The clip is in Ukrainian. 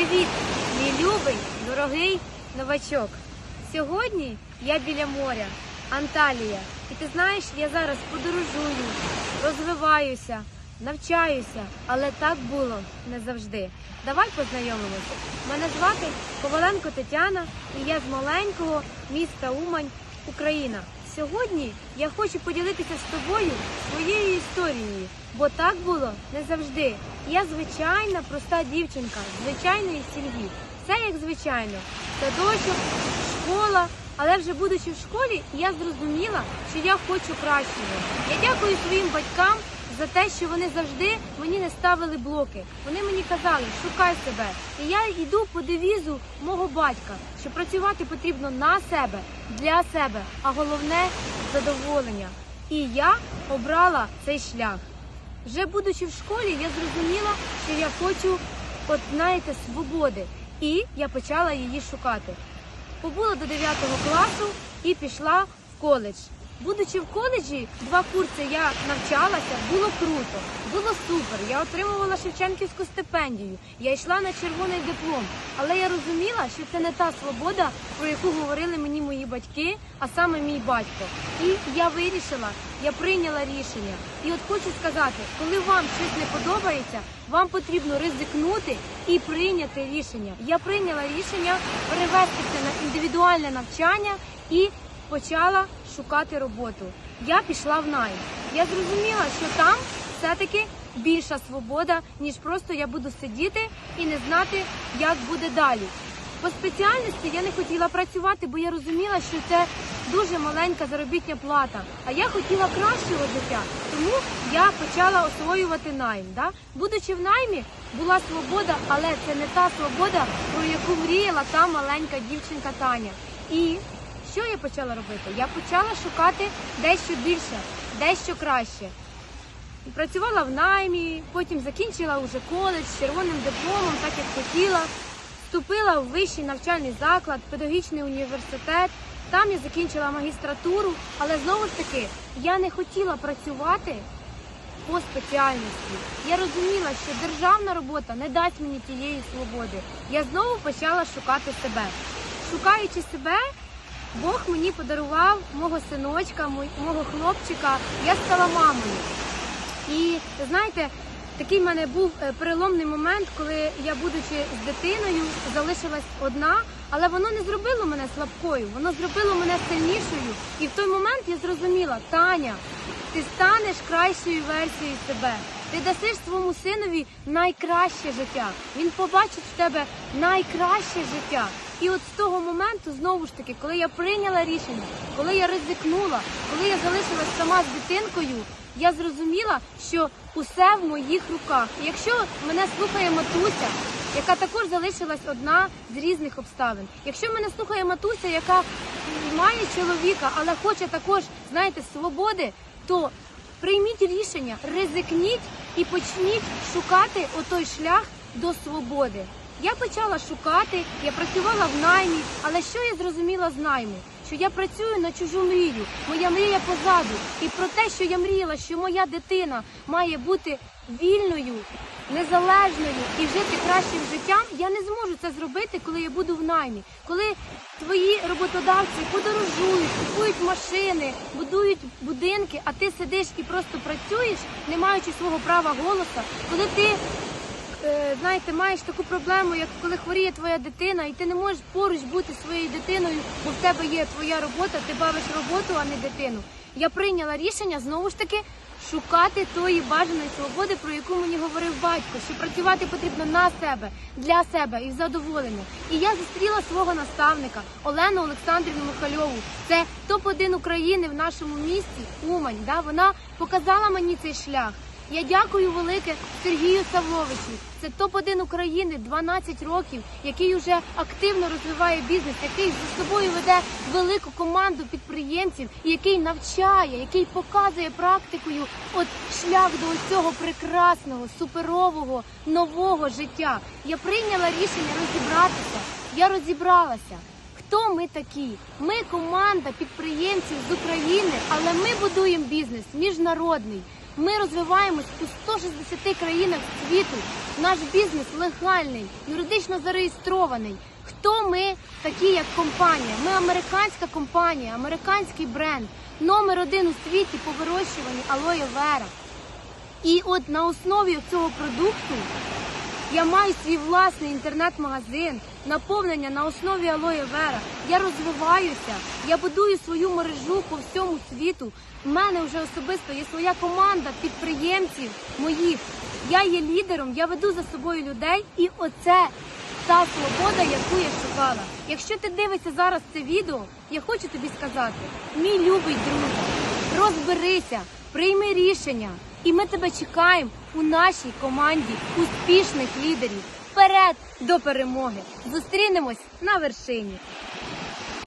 Привіт, мій любий, дорогий новачок. Сьогодні я біля моря, Анталія. І ти знаєш, я зараз подорожую, розвиваюся, навчаюся, але так було не завжди. Давай познайомимося. Мене звати Коваленко Тетяна, і я з маленького міста Умань, Україна. Сьогодні я хочу поділитися з тобою своєю історією, бо так було не завжди. Я звичайна проста дівчинка звичайної сім'ї. Все як звичайно, садочок, школа. Але вже будучи в школі, я зрозуміла, що я хочу кращого. Я дякую своїм батькам за те, що вони завжди мені не ставили блоки. Вони мені казали, шукай себе. І я йду по девізу мого батька, що працювати потрібно на себе, для себе, а головне задоволення. І я обрала цей шлях. Вже будучи в школі, я зрозуміла, що я хочу, от знаєте, свободи. І я почала її шукати. Побула до 9 класу і пішла в коледж. Будучи в коледжі, два курси я навчалася, було круто, було супер. Я отримувала Шевченківську стипендію, я йшла на червоний диплом. Але я розуміла, що це не та свобода, про яку говорили мені мої батьки, а саме мій батько. І я вирішила, я прийняла рішення. І от хочу сказати, коли вам щось не подобається, вам потрібно ризикнути і прийняти рішення. Я прийняла рішення перевестися на індивідуальне навчання і почала шукати роботу. Я пішла в найм. Я зрозуміла, що там все-таки більша свобода, ніж просто я буду сидіти і не знати, як буде далі. По спеціальності я не хотіла працювати, бо я розуміла, що це дуже маленька заробітня плата. А я хотіла кращого життя, тому я почала освоювати найм. Да? Будучи в наймі, була свобода, але це не та свобода, про яку мріяла та маленька дівчинка Таня. І що я почала робити? Я почала шукати дещо більше, дещо краще. Працювала в наймі, потім закінчила уже коледж з червоним дипломом, так як хотіла. Вступила в вищий навчальний заклад, педагогічний університет. Там я закінчила магістратуру, але знову ж таки я не хотіла працювати по спеціальності. Я розуміла, що державна робота не дасть мені тієї свободи. Я знову почала шукати себе. Шукаючи себе, Бог мені подарував мого синочка, мого хлопчика. Я стала мамою. І знаєте, такий в мене був е, переломний момент, коли я, будучи з дитиною, залишилась одна, але воно не зробило мене слабкою, воно зробило мене сильнішою. І в той момент я зрозуміла, Таня, ти станеш кращою версією себе. Ти дасиш своєму синові найкраще життя. Він побачить в тебе найкраще життя. І от з того моменту, знову ж таки, коли я прийняла рішення, коли я ризикнула, коли я залишилась сама з дитинкою, я зрозуміла, що усе в моїх руках. І якщо мене слухає матуся, яка також залишилась одна з різних обставин, якщо мене слухає матуся, яка має чоловіка, але хоче також, знаєте, свободи, то прийміть рішення, ризикніть і почніть шукати отой шлях до свободи. Я почала шукати, я працювала в наймі, але що я зрозуміла з найму? Що я працюю на чужу мрію, моя мрія позаду. І про те, що я мріяла, що моя дитина має бути вільною, незалежною і жити кращим життям, я не зможу це зробити, коли я буду в наймі. Коли твої роботодавці подорожують, купують машини, будують будинки, а ти сидиш і просто працюєш, не маючи свого права голоса, коли ти знаєте, маєш таку проблему, як коли хворіє твоя дитина, і ти не можеш поруч бути своєю дитиною, бо в тебе є твоя робота, ти бавиш роботу, а не дитину. Я прийняла рішення знову ж таки шукати тої бажаної свободи, про яку мені говорив батько, що працювати потрібно на себе, для себе і в задоволення. І я зустріла свого наставника Олену Олександрівну Михальову. Це топ-1 України в нашому місті Умань. Да? Вона показала мені цей шлях. Я дякую велике Сергію Савловичу. Це топ-1 України 12 років, який вже активно розвиває бізнес, який за собою веде велику команду підприємців, який навчає, який показує практикою от шлях до цього прекрасного, суперового, нового життя. Я прийняла рішення розібратися. Я розібралася. Хто ми такі? Ми команда підприємців з України, але ми будуємо бізнес міжнародний. Ми розвиваємось у 160 країнах світу. Наш бізнес легальний, юридично зареєстрований. Хто ми такі, як компанія? Ми американська компанія, американський бренд, номер один у світі по вирощуванню алоє вера. І от на основі цього продукту я маю свій власний інтернет-магазин, наповнення на основі алоє вера. Я розвиваюся, я будую свою мережу по всьому світу. У мене вже особисто є своя команда підприємців моїх. Я є лідером, я веду за собою людей, і оце та свобода, яку я шукала. Якщо ти дивишся зараз це відео, я хочу тобі сказати, мій любий друже, розберися, прийми рішення, і ми тебе чекаємо у нашій команді успішних лідерів. Вперед до перемоги! Зустрінемось на вершині.